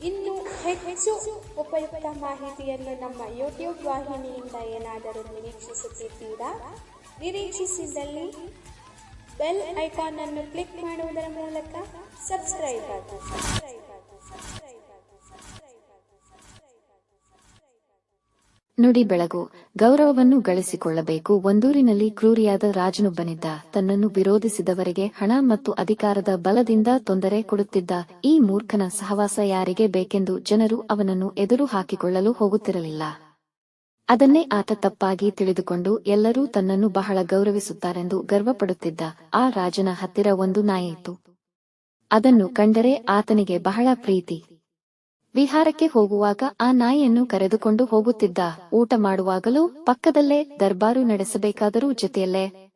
ಇನ್ನು ಹೆಚ್ಚು ಉಪಯುಕ್ತ ಮಾಹಿತಿಯನ್ನು ನಮ್ಮ ಯೂಟ್ಯೂಬ್ ವಾಹಿನಿಯಿಂದ ಏನಾದರೂ ನಿರೀಕ್ಷಿಸುತ್ತಿದ್ದೀರಾ? ನಿರೀಕ್ಷಿಸಿದಲ್ಲಿ ಬೆಲ್ ಐಕಾನ್ ಅನ್ನು ಕ್ಲಿಕ್ ಮಾಡುವುದರ ಮೂಲಕ ಸಬ್ಸ್ಕ್ರೈಬ್ ಆಗಿ ಆಗಿ ಆಗಿ ಆಗಿ ಸಬ್ಸ್ಕ್ರೈಬ್ ಆಗಿ. ನುಡಿ ಬೆಳಗು ಗೌರವವನ್ನು ಗಳಿಸಿಕೊಳ್ಳಬೇಕು. ಒಂದೂರಿನಲ್ಲಿ ಕ್ರೂರಿಯಾದ ರಾಜನೊಬ್ಬನಿದ್ದ, ತನ್ನನ್ನು ವಿರೋಧಿಸಿದವರಿಗೆ ಹಣ ಮತ್ತು ಅಧಿಕಾರದ ಬಲದಿಂದ ತೊಂದರೆ ಕೊಡುತ್ತಿದ್ದ ಈ ಮೂರ್ಖನ ಸಹವಾಸ ಯಾರಿಗೆ ಬೇಕೆಂದು ಜನರು ಅವನನ್ನು ಎದುರು ಹಾಕಿಕೊಳ್ಳಲು ಹೋಗುತ್ತಿರಲಿಲ್ಲ. ಅದನ್ನೇ ಆತ ತಪ್ಪಾಗಿ ತಿಳಿದುಕೊಂಡು ಎಲ್ಲರೂ ತನ್ನನ್ನು ಬಹಳ ಗೌರವಿಸುತ್ತಾರೆಂದು ಗರ್ವಪಡುತ್ತಿದ್ದ ಆ ರಾಜನ ಹತ್ತಿರ ಒಂದು ನಾಯಿತು ಅದನ್ನು ಕಂಡರೆ ಆತನಿಗೆ ಬಹಳ ಪ್ರೀತಿ. ವಿಹಾರಕ್ಕೆ ಹೋಗುವಾಗ ಆ ನಾಯಿಯನ್ನು ಕರೆದುಕೊಂಡು ಹೋಗುತ್ತಿದ್ದ. ಊಟ ಮಾಡುವಾಗಲೂ ಪಕ್ಕದಲ್ಲೇ ದರ್ಬಾರು ನಡೆಸಬೇಕಾದರೂ ಜೊತೆಯಲ್ಲೇ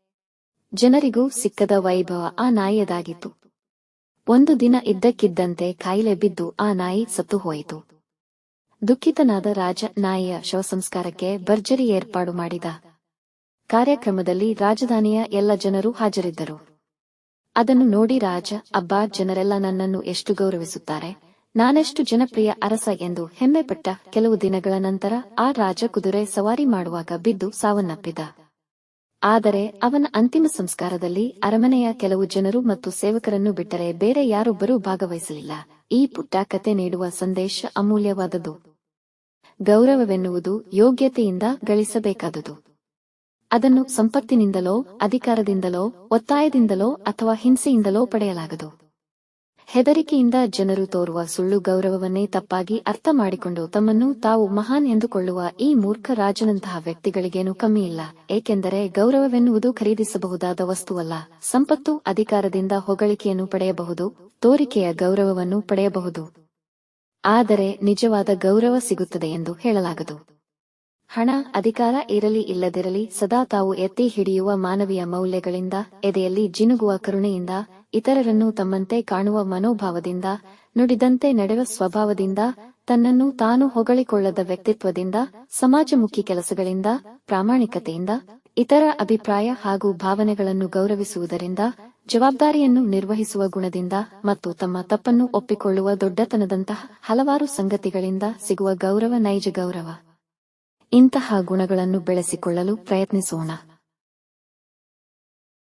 ಜನರಿಗೂ ಸಿಕ್ಕದ ವೈಭವ ಆ ನಾಯಿಯದಾಗಿತ್ತು. ಒಂದು ದಿನ ಇದ್ದಕ್ಕಿದ್ದಂತೆ ಕಾಯಿಲೆ ಬಿದ್ದು ಆ ನಾಯಿ ಸತ್ತು ಹೋಯಿತು. ದುಃಖಿತನಾದ ರಾಜ ನಾಯಿಯ ಶವಸಂಸ್ಕಾರಕ್ಕೆ ಭರ್ಜರಿ ಏರ್ಪಾಡು ಮಾಡಿದ. ಕಾರ್ಯಕ್ರಮದಲ್ಲಿ ರಾಜಧಾನಿಯ ಎಲ್ಲ ಜನರು ಹಾಜರಿದ್ದರು. ಅದನ್ನು ನೋಡಿ ರಾಜ, ಅಬ್ಬಾ, ಜನರೆಲ್ಲ ನನ್ನನ್ನು ಎಷ್ಟು ಗೌರವಿಸುತ್ತಾರೆ. ನಾನೆಷ್ಟು ಜನಪ್ರಿಯ ಅರಸ ಎಂದು ಹೆಮ್ಮೆಪಟ್ಟ ಕೆಲವು ದಿನಗಳ ನಂತರ ಆ ರಾಜ ಕುದುರೆ ಸವಾರಿ ಮಾಡುವಾಗ ಬಿದ್ದು ಸಾವನ್ನಪ್ಪಿದ. ಆದರೆ ಅವನ ಅಂತಿಮ ಸಂಸ್ಕಾರದಲ್ಲಿ ಅರಮನೆಯ ಕೆಲವು ಜನರು ಮತ್ತು ಸೇವಕರನ್ನು ಬಿಟ್ಟರೆ ಬೇರೆ ಯಾರೊಬ್ಬರೂ ಭಾಗವಹಿಸಲಿಲ್ಲ. ಈ ಪುಟ್ಟ ಕತೆ ನೀಡುವ ಸಂದೇಶ ಅಮೂಲ್ಯವಾದದು ಗೌರವವೆನ್ನುವುದು ಯೋಗ್ಯತೆಯಿಂದ ಗಳಿಸಬೇಕಾದುದು. ಅದನ್ನು ಸಂಪತ್ತಿನಿಂದಲೋ, ಅಧಿಕಾರದಿಂದಲೋ, ಒತ್ತಾಯದಿಂದಲೋ ಅಥವಾ ಹಿಂಸೆಯಿಂದಲೋ ಪಡೆಯಲಾಗದು. ಹೆದರಿಕೆಯಿಂದ ಜನರು ತೋರುವ ಸುಳ್ಳು ಗೌರವವನ್ನೇ ತಪ್ಪಾಗಿ ಅರ್ಥ ಮಾಡಿಕೊಂಡು ತಮ್ಮನ್ನು ತಾವು ಮಹಾನ್ ಎಂದುಕೊಳ್ಳುವ ಈ ಮೂರ್ಖ ರಾಜನಂತಹ ವ್ಯಕ್ತಿಗಳಿಗೇನು ಕಮ್ಮಿಯಿಲ್ಲ ಏಕೆಂದರೆ ಗೌರವವೆನ್ನುವುದು ಖರೀದಿಸಬಹುದಾದ ವಸ್ತುವಲ್ಲ. ಸಂಪತ್ತು ಅಧಿಕಾರದಿಂದ ಹೊಗಳಿಕೆಯನ್ನು ಪಡೆಯಬಹುದು, ತೋರಿಕೆಯ ಗೌರವವನ್ನು ಪಡೆಯಬಹುದು. ಆದರೆ ನಿಜವಾದ ಗೌರವ ಸಿಗುತ್ತದೆ ಎಂದು ಹೇಳಲಾಗದು. ಹಣ, ಅಧಿಕಾರ ಇರಲಿ ಇಲ್ಲದಿರಲಿ ಸದಾ ತಾವು ಎತ್ತಿ ಹಿಡಿಯುವ ಮಾನವೀಯ ಮೌಲ್ಯಗಳಿಂದ, ಎದೆಯಲ್ಲಿ ಜಿನುಗುವ ಕರುಣೆಯಿಂದ ಇತರರನ್ನು ತಮ್ಮಂತೆ ಕಾಣುವ ಮನೋಭಾವದಿಂದ, ನುಡಿದಂತೆ ನಡೆವ ಸ್ವಭಾವದಿಂದ, ತನ್ನನ್ನು ತಾನು ಹೊಗಳಿಕೊಳ್ಳದ ವ್ಯಕ್ತಿತ್ವದಿಂದ, ಸಮಾಜಮುಖಿ ಕೆಲಸಗಳಿಂದ, ಪ್ರಾಮಾಣಿಕತೆಯಿಂದ, ಇತರ ಅಭಿಪ್ರಾಯ ಹಾಗೂ ಭಾವನೆಗಳನ್ನು ಗೌರವಿಸುವುದರಿಂದ, ಜವಾಬ್ದಾರಿಯನ್ನು ನಿರ್ವಹಿಸುವ ಗುಣದಿಂದ ಮತ್ತು ತಮ್ಮ ತಪ್ಪನ್ನು ಒಪ್ಪಿಕೊಳ್ಳುವ ದೊಡ್ಡತನದಂತಹ ಹಲವಾರು ಸಂಗತಿಗಳಿಂದ ಸಿಗುವ ಗೌರವ ನೈಜ ಗೌರವ. ಇಂತಹ ಗುಣಗಳನ್ನು ಬೆಳೆಸಿಕೊಳ್ಳಲು ಪ್ರಯತ್ನಿಸೋಣ.